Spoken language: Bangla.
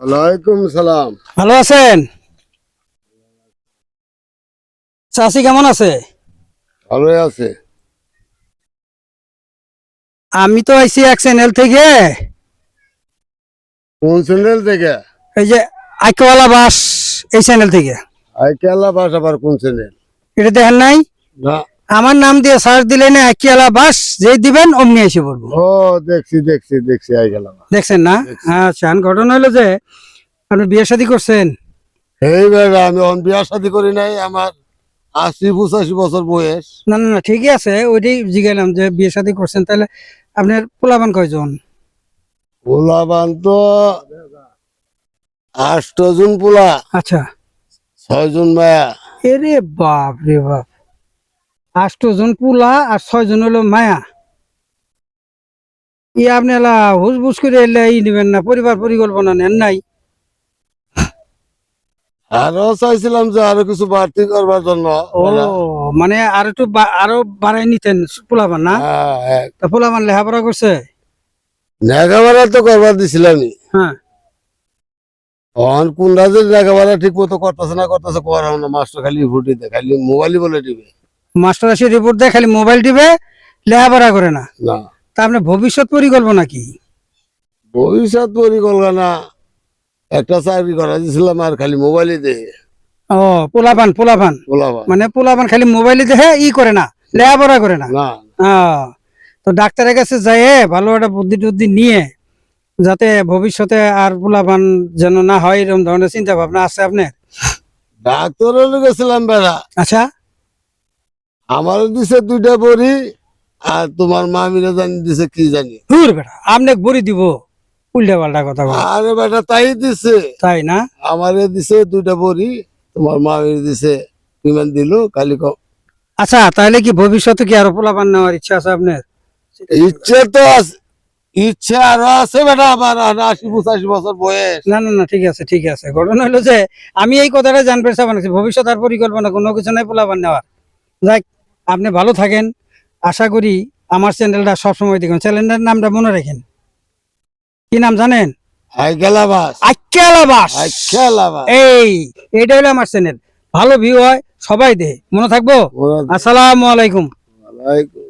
ওয়ালাইকুম সালাম। ভালো আছেন? চাষি কেমন আছে? ভালোই আছে। আমি তো আইসি এক চ্যানেল থেকে। কোন চ্যানেল থেকে? এই যে আইকওয়ালা বাস এই চ্যানেল থেকে। আই কেলা বাস আবার কোন চ্যানেল এটা দেখেন নাই? না। আমার নাম দিয়ে সার্চ দিলে না আইকিয়ালা বাস যেই দিবেন অমনি এসে পড়ব। ও দেখছি দেখছি দেখছি আই গেলাম। দেখছেন না? আচ্ছা আর ঘটনা হলো যে আপনি বিয়ে শাদী করছেন? এই বেড়া আমি অন বিয়া শাদি করি নাই আমার আশি পঁচাশি বছর বয়স। না না না ঠিকই আছে ওইটাই যে বিয়ে শাদী করছেন তাহলে আপনার পোলাবান কয়জন? পোলাবান তো আষ্ট জন পোলা আচ্ছা। ছয় জন মায়া। এরে বাপ রে বাপ। আষ্টজন পুলা আর ছয় জন হলো মায়া। ই আপনি এলা হুস বুস করে এলে ই নেবেন না পরিবার পরিকল্পনা নেন নাই। আরও চাইছিলাম যে আরও কিছু বাড়তি করবার জন্য। ও মানে আর একটু আরও বাড়াই নিতেন পোলাবান না? হ্যাঁ, হ্যাঁ। তা পোলাবান লেখাপড়া করছে? লেখাপড়া তো করবার দিছিলামই। হ্যাঁ। অন কোন রাজের লেখাপড়া ঠিক মতো করতেছে না করতেছে করাও না মাস্টার খালি দেয় খালি মোবাইলই বলে দিবে। মাস্টার আসে রিপোর্ট দেয় খালি মোবাইল টিপে লেখাপড়া করে না। তা আপনার ভবিষ্যৎ পরিকল্পনা কি? ভবিষ্যৎ পরিকল্পনা একটা চাকরি করা দিয়েছিলাম আর খালি মোবাইলই দেয় ও পোলাপান পোলাপান। মানে পোলাপান খালি মোবাইলে দেখে ই করে না লেখাপড়া করে না। তো ডাক্তারের কাছে যায় ভালো একটা বুদ্ধি টুদ্ধি নিয়ে যাতে ভবিষ্যতে আর পোলাপান যেন না হয় এরকম ধরনের চিন্তা ভাবনা আছে আপনার? ডাক্তারের গেছিলাম বেড়া। আচ্ছা। আমার দিছে দুইটা বড়ি আর তোমার মামিরা জানি দিছে কি জানি। দূর বেটা আপনি বড়ি দিব উল্টা পাল্টা কথা বল। আরে বেটা তাই দিছে। তাই না? আমারে দিছে দুইটা বড়ি তোমার মামির দিছে বিমান দিল কালি কম আচ্ছা তাহলে কি ভবিষ্যতে কি আরও পোলাপান নেওয়ার ইচ্ছা আছে আপনার? ইচ্ছে তো আছে ইচ্ছা আরও আছে বেটা আমার আশি পঁচাশি বছর বয়স। না না না ঠিক আছে ঠিক আছে। ঘটনা হলো যে আমি এই কথাটা জানতে চাই ভবিষ্যৎ আর পরিকল্পনা কোনো কিছু নাই পোলাপান নেওয়ার। যাক আপনি ভালো থাকেন। আশা করি আমার চ্যানেলটা সবসময় দেখুন। চ্যানেলটার নামটা মনে রাখেন। কি নাম জানেন? এই এটা হলো আমার চ্যানেল। ভালো ভিউ হয় সবাই দে মনে থাকব। আসসালামু আলাইকুম। ওয়ালাইকুম